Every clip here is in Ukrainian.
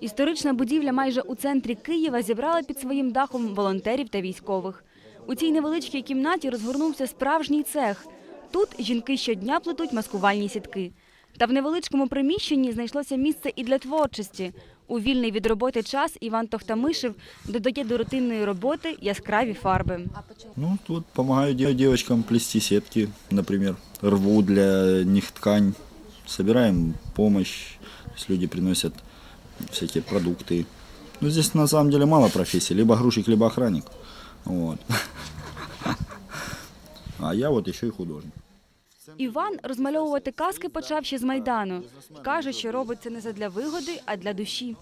Історична будівля майже у центрі Києва зібрала під своїм дахом волонтерів та військових. У цій невеличкій кімнаті розгорнувся справжній цех. Тут жінки щодня плетуть маскувальні сітки. Та в невеличкому приміщенні знайшлося місце і для творчості. У вільний від роботи час Іван Тохтамишев додає до рутинної роботи яскраві фарби. Ну, тут де- девочкам плести сетки, например. Рву для них ткань. Собираем помощь. То есть люди приносят всякие продукты. Ну, здесь на самом деле мало профессий. Либо грузчик, либо охранник. Вот. А я вот еще и художник. Іван розмальовувати казки почав ще з майдану. Каже, що робить це не задля вигоди, а для душі.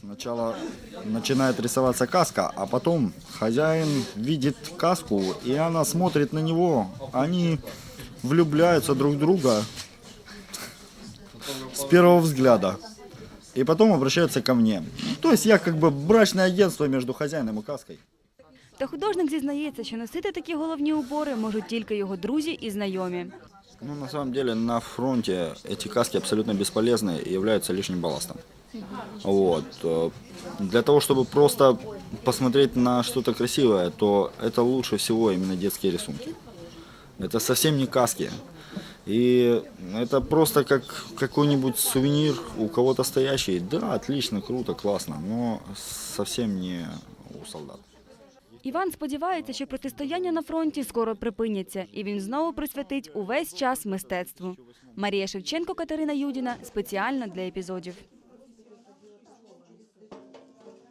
Сначала начинает рисоваться каска, а потом хозяин видит каску, и она смотрит на него. Они влюбляются друг в друга первого взгляда. И потом обращаются ко мне. То есть я как бы брачное агентство между хозяином и каской. Та художник зізнається, що носити такі головні убори можуть тільки його друзі і знайомі. Ну, на самом деле, на фронте эти каски абсолютно бесполезны и являются лишним балластом. Вот. э, Для того, чтобы просто посмотреть на что-то красивое, то это лучше всего именно детские рисунки. Это совсем не каски. И это просто как какой-нибудь сувенир у кого-то стоящий. Да, отлично, круто, классно, но совсем не у солдат. Іван сподівається, що протистояння на фронті скоро припиняться, і він знову присвятить увесь час мистецтву. Марія Шевченко, Катерина Юдіна спеціально для епізодів.